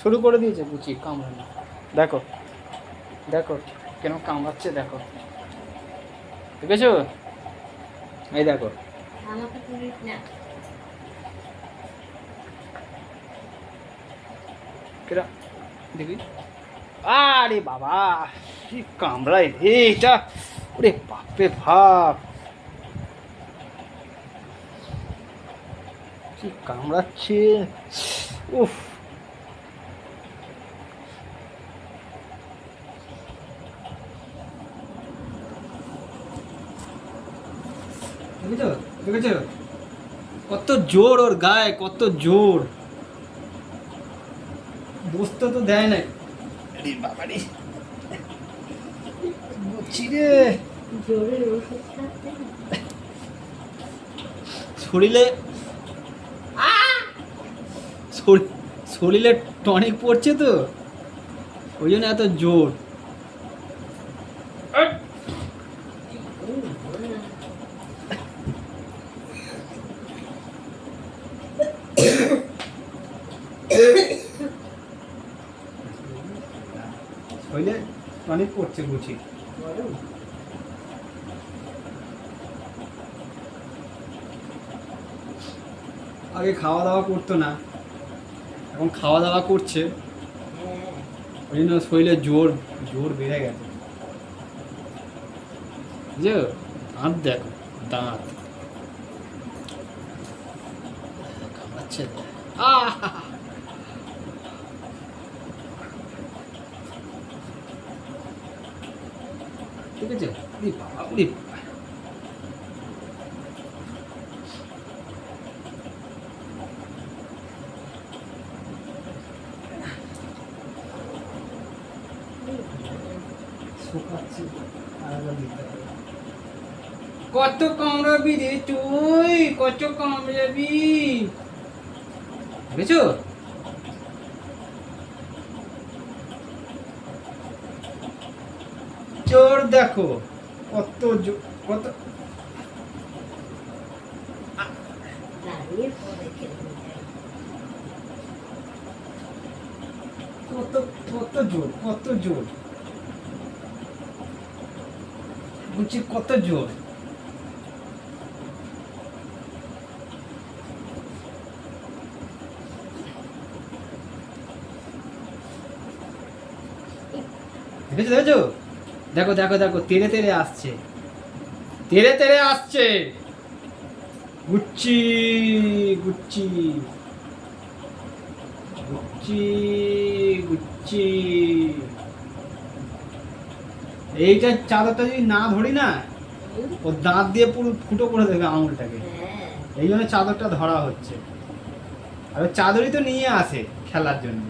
শুরু করে দিয়েছে বুঝি কামড়ানো দেখো দেখো কেন কামড়াচ্ছে দেখো। দেখেছ? এই দেখো। কেরা? দেখি। আরে বাবা কি কামড়ায় রে এটা। ওরে বাপরে ভাব কি কামড়াচ্ছে? উফ। দেখেছ? দেখেছ? কত জোর ওর গায়ে কত জোর। বসতে তো দেয় না আরে রে। শরীরে শরী- শরীরে টনিক পড়ছে তো? ওই জন্য এত জোর। শরীরে টনিক পড়ছে বুঝি। আগে খাওয়া দাওয়া করতো না। এখন খাওয়া দাওয়া করছে। ওই জন্য শরীরে জোর জোর বেড়ে গেছে। বুঝছ দাঁত দেখো, দাঁত। আহ! ঠিক আছে বাবা কত কামড়াবি রে তুই? কত কামড়াবি বুঝছ জোর দেখো। কত কত কত কত জোর কত জোর। বলছি কত জোর। দেখেছ দেখেছ? দেখো দেখো দেখো তেরে তেরে আসছে। তেরে তেরে আসছে। গুচ্ছি গুচ্ছি। গুচ্ছি গুচ্ছি। এইটা চাদরটা যদি না ধরি না? ও দাঁত দিয়ে পুরো ফুটো করে দেবে আঙুলটাকে। হ্যাঁ। এই জন্য চাদরটা ধরা হচ্ছে। আর চাদরই তো নিয়ে আসে খেলার জন্য।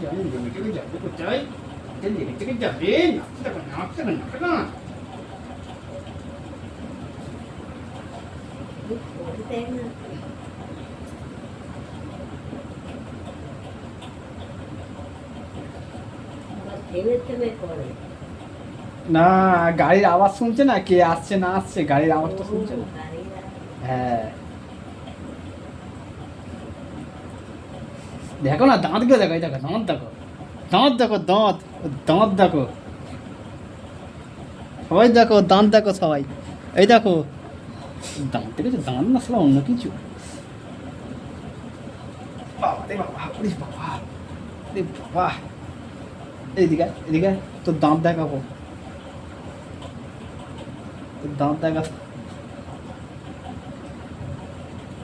যাবে কোথায় থাকো না গাড়ির আওয়াজ শুনছে না? কে আসছে না আসছে? গাড়ির আওয়াজটা শুনছে না। হ্যাঁ। দেখো না দাঁতগুলো দেখো দেখো, দাঁত দেখো দাঁত দেখো, দাঁত দাঁত দেখো। সবাই দেখো, দাঁত দেখো সবাই। এই দেখো, দাঁত দেখেছ? দাঁত না আসলে অন্য কিছু। এদিকে তোর দাঁত দেখাবো। দাঁত দেখা।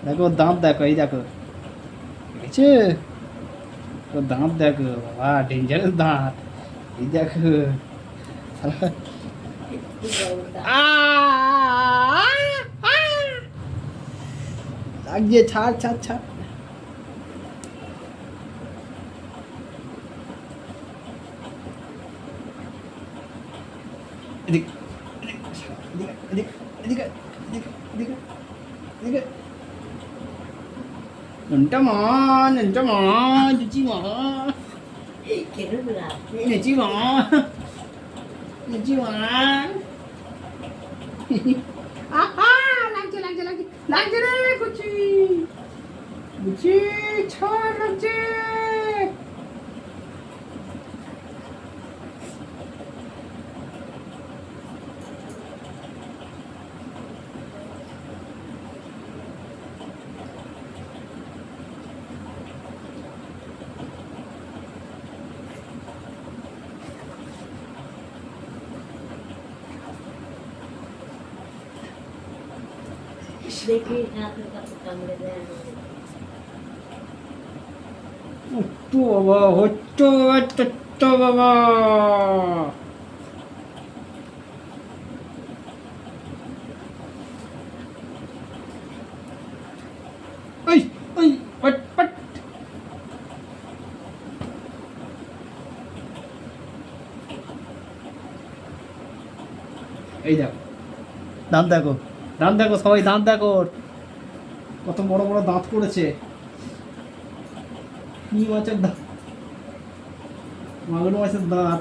দেখো, দাঁত দেখো, এই দেখো। দেখেছে ও দাঁত দেখো বাবা ডেঞ্জারাস দাঁত এই দেখো! লাগছে ছাড় ছাড় ছাড় এদিক এদিক এদিক এদিকে এদিকে এদিকে এদিকে নন্টা মা নন্টা মা জুচি মা কেন রাতে নেচি মা নেচি মা আহা লাগছে লাগছে লাগছে লাগছে রে কুচি বুঝি ছাড় লাগছে দেখি হাতে কাছে কামড়ে দেয় না। হট্টু বাবা হট্টু হট্টু বাবা ওই ওই পট পট এই দেখো দাঁত দেখো দাঁত দেখো, সবাই দাঁত দেখো। কত বড় বড় দাঁত করেছে। কি মাছের দাঁত? মাগুর মাছের দাঁত।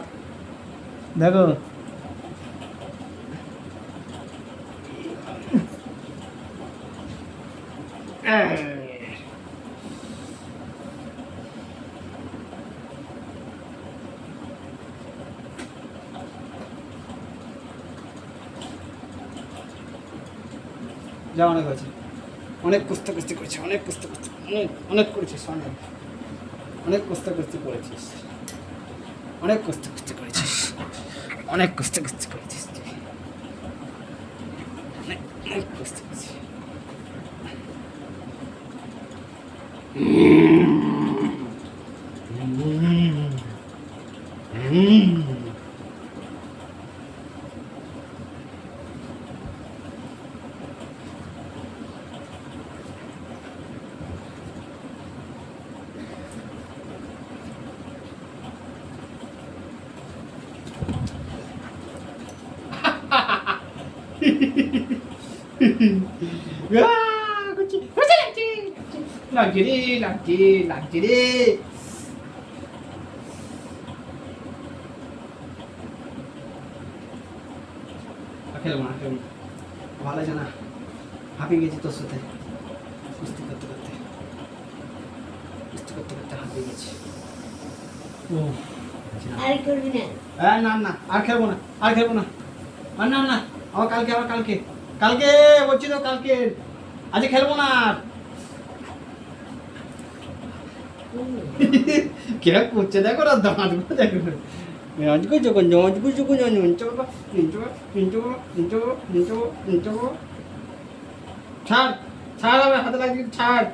দেখো। যা অনেক হয়েছে। অনেক কুস্তা কুস্তি করেছে, অনেক কুস্তা কুস্তি অনেক অনেক করেছিস, অনেক। অনেক কুস্তা কুস্তি করেছিস। অনেক কুস্তা কুস্তি করেছিস। অনেক কুস্তা কুস্তি করেছিস। অনেক অনেক কুস্তা খেলব না খেলব ভালো আছে না হাঁপিয়ে গেছি তোর সাথে কুস্তি করতে করতে কুস্তি করতে করতে হাঁপিয়ে গেছি ও আর না হ্যাঁ না না আর খেলব না আর খেলব না আর না না আবার কালকে আবার কালকে। কালকে বলছি তো কালকে। আজ খেলব না। হুম। করছে দেখো না দাঁতগুলো দেখো। আজকে যখন আজকে যখন জানি ছাড় ছাড় আমার হাতে লাগছে ছাড়।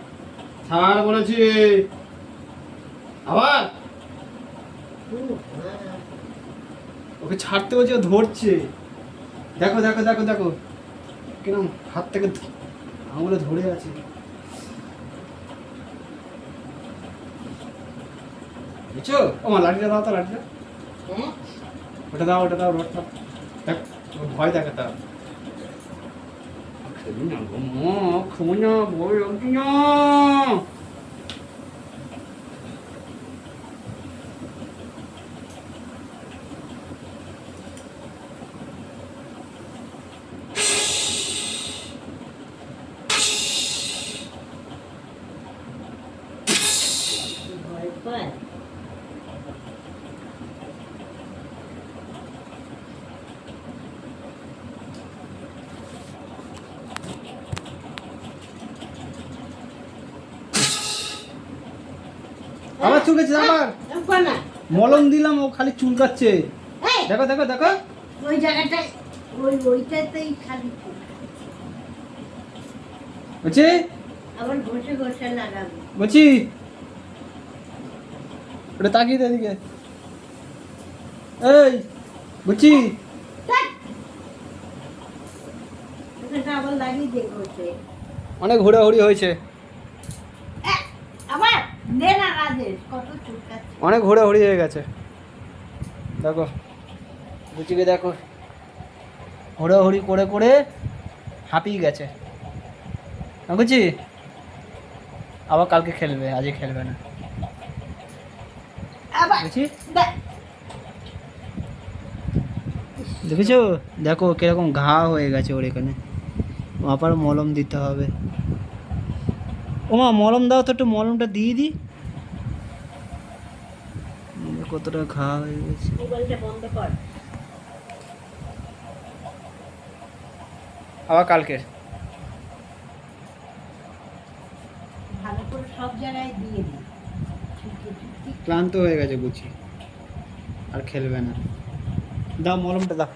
ছাড় বলেছি। আবার? হ্যাঁ। ওকে ছাড়তে বলছে ও ধরছে। দেখো দেখো দেখো দেখো। কিরম হাত থেকে আঙুলে ধরে আছে। বুঝছ? ও মা লাঠিটা দাও তো লাঠিটা। ওটা দাও ওটা দাও রোডটা দেখ ভয় দেখে তার না খাব না লাগছে না। ভয় আবার চুলকাচ্ছে আবার। একবার না। মলম দিলাম ও খালি চুলকাচ্ছে। এই, দেখো দেখো দেখো। ওই জায়গাটায় ওই ওইটাতেই খালি চুল। বলছি? আবার ঘষে ঘষে লাগাবো। বলছি? ওটা তাকিয়ে দে এদিকে। এই বুঝছি অনেক ঘোরাঘুরি হয়েছে। আবার। অনেক ঘোরাঘুরি হয়ে গেছে। দেখো বুচিকে দেখো ঘোরাঘুরি করে করে হাঁপিয়ে গেছে। বুঝছি আবার কালকে খেলবে আজকে খেলবে না। বুঝছি দেখেছ? দেখো কীরকম ঘা হয়ে গেছে ওর এখানে। আবার মলম দিতে হবে। ও ওমা মলম দাও তো একটু মলমটা দিয়ে দিই। কতটা খাওয়া হয়ে গেছে মোবাইলটা বন্ধ কর। আবার ছুটি ক্লান্ত হয়ে গেছে বুঝি আর খেলবে না। দাও মলমটা দাও।